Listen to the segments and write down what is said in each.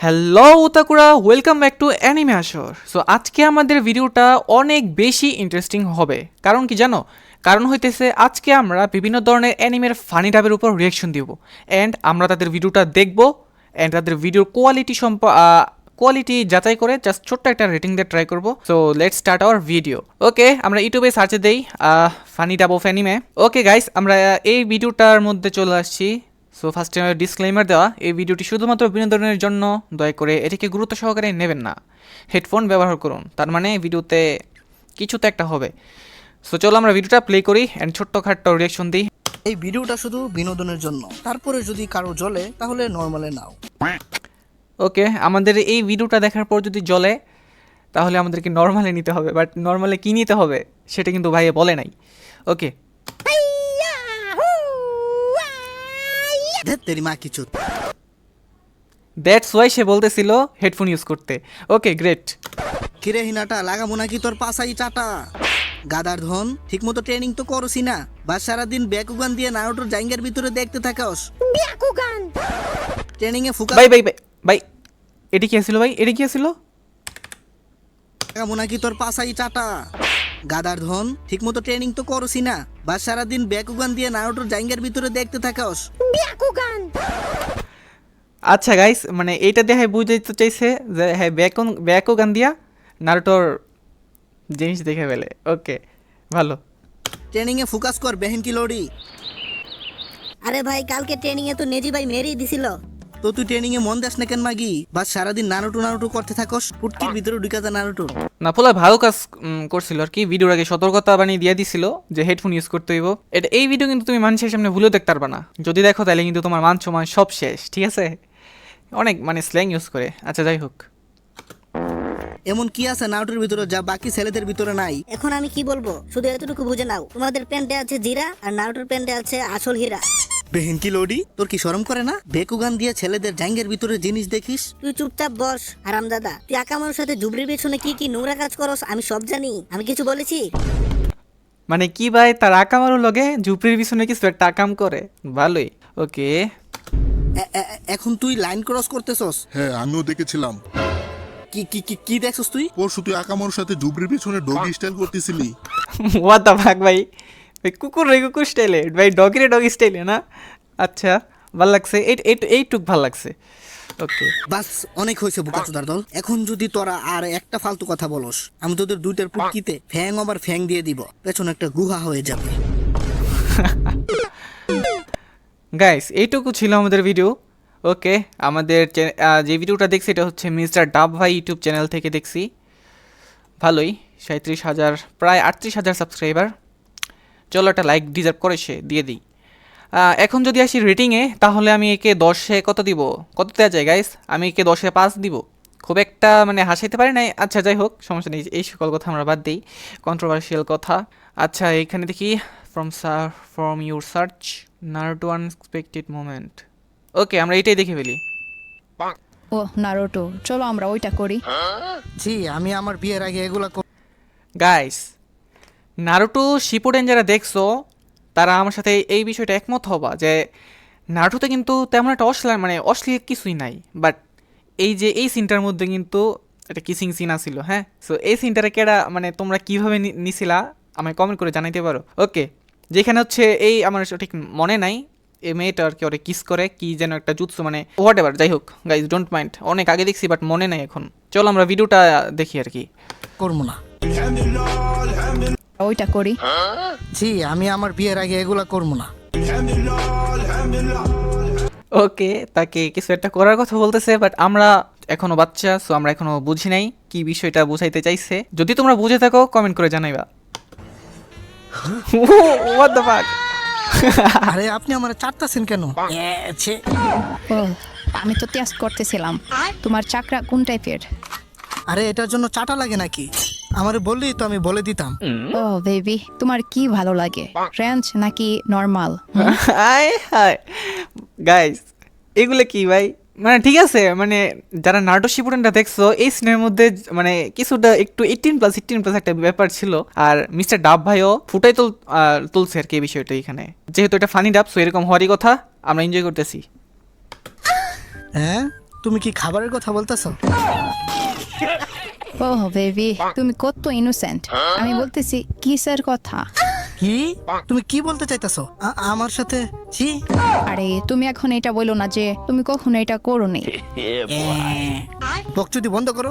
Hello ওতাকুরা welcome back to anime আসর so আজকে আমাদের ভিডিওটা অনেক বেশি ইন্টারেস্টিং হবে। কারণ কি জানো? কারণ হইতেছে আজকে আমরা বিভিন্ন ধরনের অ্যানিমের ফানি ডাবের উপর রিয়াকশন দিব। অ্যান্ড আমরা তাদের ভিডিওটা দেখব। অ্যান্ড তাদের ভিডিওর কোয়ালিটি সম্প কোয়ালিটি যাচাই করে জাস্ট ছোট্ট একটা রেটিং দিয়ে ট্রাই করব। So let start our video okay আমরা ইউটিউবে সার্চে দেই ফানি ডাব অফ অ্যানিমে ওকে গাইস আমরা এই ভিডিওটার মধ্যে চলে আসছি। সো ফার্স্ট ফার্স্টে ডিসক্লেমার দেওয়া এই ভিডিওটি শুধুমাত্র বিনোদনের জন্য দয়া করে এটিকে গুরুত্ব সহকারে নেবেন না। হেডফোন ব্যবহার করুন তার মানে ভিডিওতে কিছু তো একটা হবে। সো চলো আমরা ভিডিওটা প্লে করি অ্যান্ড ছোট্টখাট্ট রিয়াকশন দিই। এই ভিডিওটা শুধু বিনোদনের জন্য তারপরে যদি কারও জ্বলে তাহলে নর্মালে নাও। ওকে আমাদের এই ভিডিওটা দেখার পর যদি জ্বলে তাহলে আমাদেরকে নর্মালে নিতে হবে বাট নর্মালে কী নিতে হবে সেটা কিন্তু ভাইয়ে বলে নাই। ওকে তেরি মা কিছু। দ্যাটস ওয়াই সে বলতেছিল হেডফোন ইউজ করতে। ওকে গ্রেট কিরে হিনাটা লাগাবো নাকি তোর পাশাই চাটা? গাদার ধন ঠিকমতো ট্রেনিং তো করছি না। বা সারাদিন ব্যাকুগান দিয়ে নারুটোর জাইঙ্গার ভিতরে দেখতে থাকাস। Byakugan! ট্রেনিং এ ফুকা ভাই ভাই ভাই ভাই এটি কি ছিল ভাই? এটি কি ছিল লাগাবো নাকি তোর পাশাই চাটা? গাদার ধন ঠিকমতো ট্রেনিং তো করছি না। বা সারাদিন ব্যাকুগান দিয়ে নারুটোর জাইঙ্গার ভিতরে দেখতে থাকাস। Byakugan! আচ্ছা গাইস মানে এইটা দেখে বুঝাইতে চাইছে যে হ্যাঁ ব্যাকুন ব্যাকুগান দিয়া নারুটোর জিনিস দেখে ফেলে। ওকে ভালো। ট্রেনিং এ ফোকাস কর বেহেন কি লড়ি? আরে ভাই কালকে ট্রেনিং এ তো নেজি ভাই মেরেই দিছিল। তো তুই ট্রেনিং এ মন দেস না কেন মাগি? বা সারাদিন নারুটো নারুটো করতে থাকস পুটকির ভিতরে ঢুকা যা নারুটো না পোলা ভালো কাজ করছিল আর কি। ভিডিওর আগে সতর্কতা বানিয়ে দিয়ে দিছিল যে হেডফোন ইউজ করতে হইব। এটা এই ভিডিও কিন্তু তুমি মানুষের সামনে ভুলেও দেখতে পারবা না। যদি দেখো তাহলে কিন্তু তোমার মান সম্মান সব শেষ ঠিক আছে? অনেক মানে স্ল্যাং ইউজ করে। আচ্ছা যাই হোক। এমন কি আছে নারুটোর ভিতরে যা বাকি ছেলেদের ভিতরে নাই? এখন আমি কি বলব? শুধু এতটুকু বুঝে নাও। তোমাদের প্যান্টে আছে জিরা আর নারুটোর প্যান্টে আছে আসল হীরা। বেহেন কি লড়ি? তোর কি শরম করে না? বেকুগান দিয়ে ছেলেদের জাঙ্গের ভিতরে জিনিস দেখিস। তুই চুপচাপ বস দাদা তুই আকামার সাথে জুবরির পেছনে কি কি নোংরা কাজ করস আমি সব জানি। আমি কিছু বলেছি? মানে কি ভাই তার আকামারও লগে ঝুপড়ির পিছনে কিছু একটা আকাম করে? ভালোই। ওকে। এখন তুই লাইন ক্রস করতেছস? হ্যাঁ আমিও দেখেছিলাম। কি কি কি কি দেখছস তুই? পরশু তুই আকামোর সাথে জুবরির পিছনে ডগি স্টাইল করতেছিলি। ওয়াট দ্য ভাগ ভাই ভাই? কুকুর রে কুকুর স্টাইলে ভাই ডগি রে ডগি স্টাইলে না? আচ্ছা ভালো লাগছে। এই এই- এইটুক ভালো লাগছে। ওকে বাস অনেক হয়েছে বুকাচুদার দল। এখন যদি তোরা আর একটা ফালতু কথা বলস আমি তোদের দুইটার পুটকিতে ফ্যাং আবার ফ্যাং দিয়ে দিব। পেছনে একটা গুহা হয়ে যাবে। গাইস এইটুকু ছিল আমাদের ভিডিও ওকে আমাদের যে ভিডিওটা দেখছি এটা হচ্ছে মিস্টার ডাব ভাই ইউটিউব চ্যানেল থেকে দেখছি। ভালোই সাঁত্রিশ হাজার প্রায় আটত্রিশ হাজার সাবস্ক্রাইবার চলো একটা লাইক ডিজার্ভ করে সে দিয়ে দিই। এখন যদি আসি রেটিংয়ে তাহলে আমি একে দশে কত দিব? কত দেওয়া যায় গাইস আমি একে দশে পাঁচ দিব। খুব একটা মানে হাসাইতে পারি নাই। আচ্ছা যাই হোক সমস্যা নেই। এই সকল কথা আমরা বাদ দিই। কন্ট্রোভার্সিয়াল কথা। আচ্ছা এখানে দেখি from sir from your search Naruto unexpected moment okay আমরা এটাই দেখে ফেলি। ও নারোটো চলো আমরা ওইটা করি। জি আমি আমার বিয়ের আগে এগুলা কর- গাইস নারুটো শিপুডেন যারা দেখছ তারা আমার সাথে এই বিষয়টা একমত হবা যে নারুটোতে কিন্তু তেমন একটা অশ্লীল মানে অশ্লীল কিছুই নাই। বাট এই যে এই সিনটার মধ্যে কিন্তু একটা কিসিং সিন আছিল হ্যাঁ? সো এই সিনটারে কেডা মানে তোমরা কীভাবে নিছিলা আমায় কমেন্ট করে জানাইতে পারো। ওকে যেখানে হচ্ছে এই আমার ঠিক মনে নাই এই মেয়েটা আর কি ওরে কিস করে কি যেন একটা জুৎসু মানে হোয়াট এভার যাই হোক গাইজ ডোন্ট মাইন্ড অনেক আগে দেখছি বাট মনে নাই এখন। চলো আমরা ভিডিওটা দেখি আর কি। করব না। ওইটা করি। জি আমি আমার বিয়ের আগে এগুলা করব না। ওকে তাকে কিছু একটা করার কথা বলতেছে বাট আমরা এখনও বাচ্চা সো আমরা এখনও বুঝি নাই কি বিষয়টা বুঝাইতে চাইছে। যদি তোমরা বুঝে থাকো কমেন্ট করে জানাইবা। হোয়াট দ্য ফাক আরে আপনি আমার চারটাছেন কেন? আমি তো টেস্ট করতেছিলাম। তোমার চাকরা কোন টাইপের আরে এটার জন্য চাটা লাগে নাকি? আমারে বললেই তো আমি বলে দিতাম। ও বেবি তোমার কি ভালো লাগে? ফ্রেঞ্চ নাকি নর্মাল হাই হাই গাইস এগুলো কি ভাই? মানে ঠিক আছে মানে যারা নাটক শিপুরেনটা দেখছ এই সিনের মধ্যে মানে কিছুটা একটু এইটিন প্লাস এইটিন প্লাস একটা ব্যাপার ছিল। আর মিস্টার ডাব ভাইও ফুটাই তুল তুলছে আর কি এই বিষয়টা এখানে। যেহেতু এটা ফানি ডাব সো এরকম হওয়ারই কথা আমরা এনজয় করতেছি। হ্যাঁ? তুমি কি খাবারের কথা বলতেছো? ও বেবি তুমি কত ইনোসেন্ট আমি বলতেছি কিসের কথা? কি? তুমি কি বলতে চাইতেছো? আমার সাথে? ছি। আরে তুমি এখন এটা বলো না যে তুমি কখনো এটা করোনি। বকচুদি বন্ধ করো।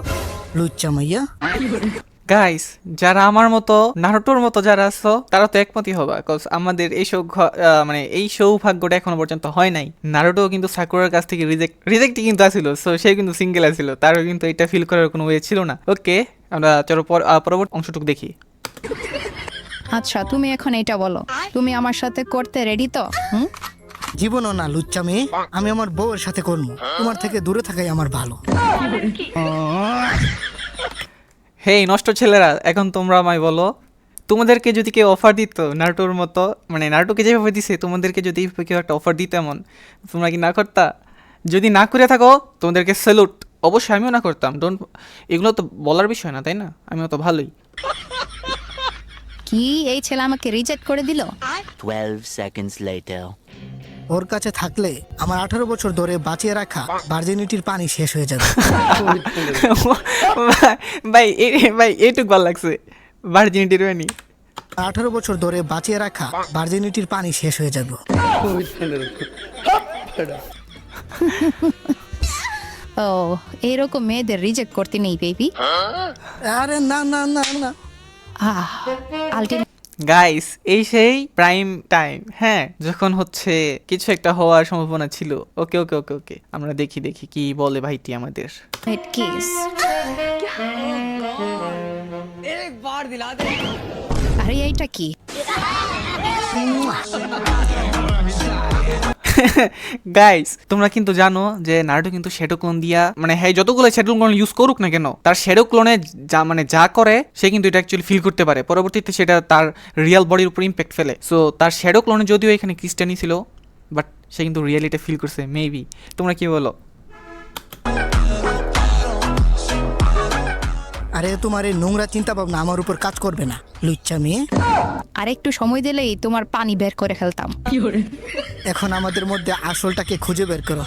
লুচ্চা মাইয়া। গাইস যারা আমার মতো নারুটোর মতো যারা আছো তারা তো একমতই হবা কজ আমাদের এই সৌভাগ্য আহ, মানে এই সৌভাগ্যটা এখনও পর্যন্ত হয় নাই। নারুটো কিন্তু সাকুরার কাছ থেকে রিজেক্ট রিজেক্টই কিন্তু আসিল সো সে কিন্তু সিঙ্গেল আসিল তারও কিন্তু এটা ফিল করার কোনো ওয়ে ছিল না। ওকে আমরা চলো পরবর্তী অংশটুকু দেখি। আচ্ছা তুমি এখন এটা বলো। তুমি আমার সাথে করতে রেডি তো? হুম? জীবনও না লুচ্চা মেয়ে। আমি আমার বউয়ের সাথে করব তোমার থেকে দূরে থাকাই আমার ভালো। হেই নষ্ট ছেলেরা এখন তোমরা আমায় বলো তোমাদেরকে যদি কেউ অফার দিত নারুটোর মতো মানে নারুটোকে যেভাবে দিছে তোমাদেরকে যদি কেউ একটা অফার দিত এমন তোমরা কি না করতা? যদি না করে থাকো তোমাদেরকে স্যালুট অবশ্যই আমিও না করতাম ডোন্ট এগুলো তো বলার বিষয় না তাই না? আমিও তো ভালোই। কি এই ছেলে আমাকে রিজেক্ট করে দিল? 12 seconds later. ওর কাছে থাকলে আমার আঠারো বছর ধরে বাঁচিয়ে রাখা ভার্জিনিটির পানি শেষ হয়ে যাবে। ভাই ভাই এইটুক ভালো লাগছে। ভার্জিনিটির বানি আঠারো বছর ধরে বাঁচিয়ে রাখা ভার্জিনিটির পানি শেষ হয়ে যাবে। ও এইরকম মেয়েদের রিজেক্ট করতে নেই বেবি আরে না না না না। আহ আলটিমেট গাইস এই সেই প্রাইম টাইম হ্যাঁ? যখন হচ্ছে কিছু একটা হওয়ার সম্ভাবনা ছিল। ওকে ওকে ওকে ওকে আমরা দেখি দেখি কি বলে ভাইটি আমাদের। আরে এইটা কি? গাইস তোমরা কিন্তু জানো যে নারুটো কিন্তু শ্যাডো ক্লোন দিয়া মানে হ্যাঁ যতগুলো শ্যাডো ক্লোন ইউজ করুক না কেন, তার শ্যাডো ক্লোনে যা মানে যা করে, সে কিন্তু এটা অ্যাকচুয়ালি ফিল করতে পারে। পরবর্তীতে সেটা তার রিয়েল বডির উপর ইম্প্যাক্ট ফেলে। সো তার শ্যাডো ক্লোনে যদিও এখানে ক্রিস্টানি ছিল বাট সে কিন্তু রিয়েলিটা ফিল করছে মেবি তোমরা কি বলো? আরে তোমার এই নোংরা চিন্তা ভাবনা আমার উপর কাজ করবে না লুচ্চা মেয়ে। আর একটু সময় দিলেই তোমার পানি বের করে ফেলতাম। এখন আমাদের মধ্যে আসলটাকে খুঁজে বের করো।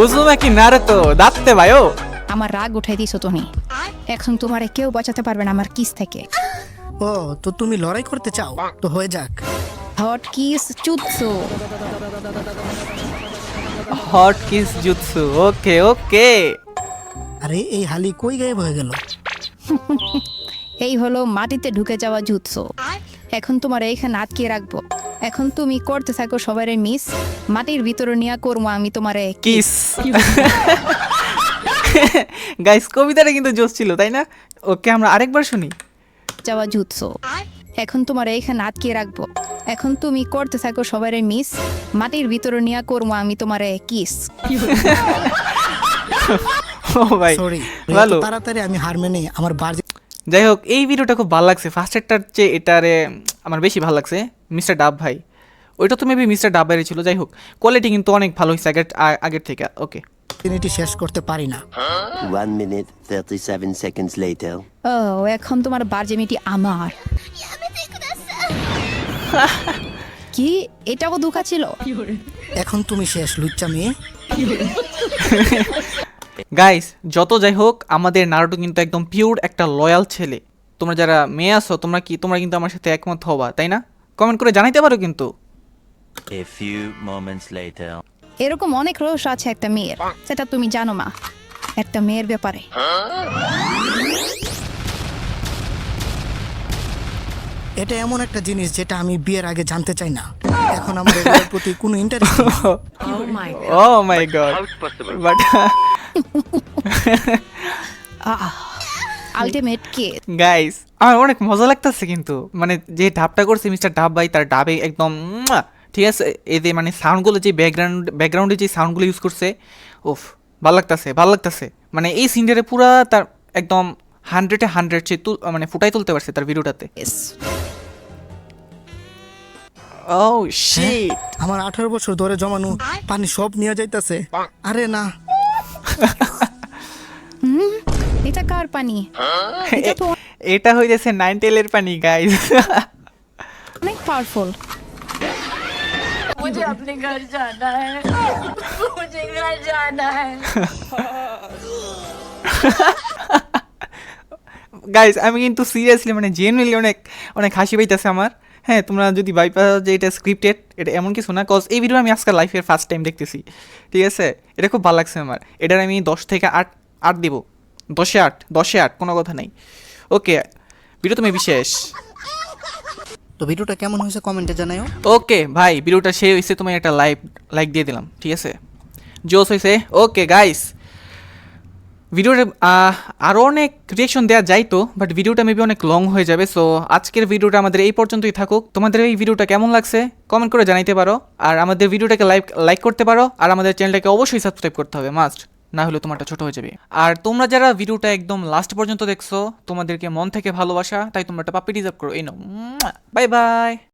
উজুমা কি নারুতো দাঁততে ভাইও আমার রাগ উঠাই দিছো তুমি। এখন তোমারে কেউ বাঁচাতে পারবে না আমার কিস থেকে। ও তো তুমি লড়াই করতে চাও তো হয়ে যাক। Hot kiss jutsu hot kiss jutsu okay okay আরে এই হালি কই গায়েব হয়ে গেল? এই হলো মাটিতে ঢুকে যাওয়া জুৎসু এখন তোমার এইখানে আটকে রাখব। এখন তুমি করতে থাকো সবাই মিস মাটির ভিতরে নিয়ে করব আমি তোমারে কিস গাইস কবিতাটা কিন্তু জোস ছিল তাই না? ওকে আমরা আরেকবার শুনি। যাওয়া জুৎসু এখন তোমার এইখানে আটকে রাখব। এখন তুমি করতে থাকো সবাই মিস মাটির ভিতরে নিয়ে করব আমি তোমারে কিস ও ভাই সরি ভালো। তাড়াতাড়ি আমি হার মেনে আমার বার যাই হোক এই ভিডিওটা খুব ভালো লাগছে। ফার্স্ট এডটার চেয়ে এটারে আমার বেশি ভালো লাগছে মিস্টার ডাব ভাই। ওইটা তো মেবি মিস্টার ডাবেরই ছিল যাই হোক কোয়ালিটি কিন্তু অনেক ভালো হয়েছে আগের আগের থেকে ওকে জিনিসটি শেষ করতে পারি না। One minute, 37 seconds later. ও এখন তোমার বার্জেমিটি আমার। কি? এটাও দুঃখা ছিল? এখন তুমি শেষ লুচ্চা মেয়ে। গাইস যত যাই হোক আমাদের নারুটো কিন্তু একদম পিওর একটা লয়াল ছেলে। তোমরা যারা মেয়ে আছো তোমরা কি তোমরা কিন্তু আমার সাথে একমত হবা তাই না? কমেন্ট করে জানাইতে পারো কিন্তু। A few moments later. এরকম অনেক রহস্য আছে একটা মেয়ের সেটা তুমি জানো মা। একটা মেয়ের ব্যাপারে। এটা এমন একটা জিনিস যেটা আমি বিয়ের আগে জানতে চাই না। এখন আমার এগুলোর প্রতি কোনো interest oh my god but ultimate K guys আমার অনেক মজা লাগতেছে কিন্তু। মানে যে ডাবটা করছে মিস্টার ডাব ভাই তার ডাবে একদম ঠিক আছে? এই যে মানে সাউন্ডগুলো যে ব্যাকগ্রাউন্ড ব্যাকগ্রাউন্ডে যে সাউন্ডগুলো ইউজ করছে উফ ভালো লাগতেছে ভালো লাগতেছে। মানে এই সিনটারে পুরা তার একদম হান্ড্রেডে হান্ড্রেড সে মানে ফুটাই তুলতে পারছে তার ভিডিওটাতে ও শিট আমার আঠারো বছর ধরে জমানো পানি সব নিয়ে যাইতাছে আরে না এটা কার পানি এটা তো এটা হইতেছে নাইন টেলের পানি গাইস অনেক পাওয়ারফুল मुझे अपने घर जाना है मुझे घर जाना है গাইজ আমি কিন্তু সিরিয়াসলি মানে জেনুইনলি অনেক অনেক হাসি পাইতেছে আমার হ্যাঁ তোমরা যদি বাইপাস যে এটা স্ক্রিপ্টেড এটা এমন কিছু না কজ এই ভিডিও আমি আজকাল লাইফের ফার্স্ট টাইম দেখতেছি। ঠিক আছে? এটা খুব ভালো লাগছে আমার। এটার আমি দশ থেকে আট আট দিব। দশে আট দশে আট কোনো কথা নেই। ওকে ভিডিও তুমি বিশেষ তো ভিডিওটা কেমন হয়েছে কমেন্টে জানাও ওকে ভাই ভিডিওটা সে হয়েছে তুমি একটা লাইক লাইক দিয়ে দিলাম। ঠিক আছে? জোস হয়েছে। ওকে গাইস ভিডিওটা আরও অনেক রিয়েকশন দেওয়া যাইতো বাট ভিডিওটা মেবি অনেক লং হয়ে যাবে সো আজকের ভিডিওটা আমাদের এই পর্যন্তই থাকুক। তোমাদের এই ভিডিওটা কেমন লাগছে? কমেন্ট করে জানাইতে পারো, আর আমাদের ভিডিওটাকে লাইক লাইক করতে পারো, আর আমাদের চ্যানেলটাকে অবশ্যই সাবস্ক্রাইব করতে হবে মাস্ট না হলে তোমারটা ছোট হয়ে যাবে। আর তোমরা যারা ভিডিওটা একদম লাস্ট পর্যন্ত দেখছ, তোমাদেরকে মন থেকে ভালোবাসা, তাই তোমরা একটা পাপি ডিজার্ভ করো, এই নো বাই বাই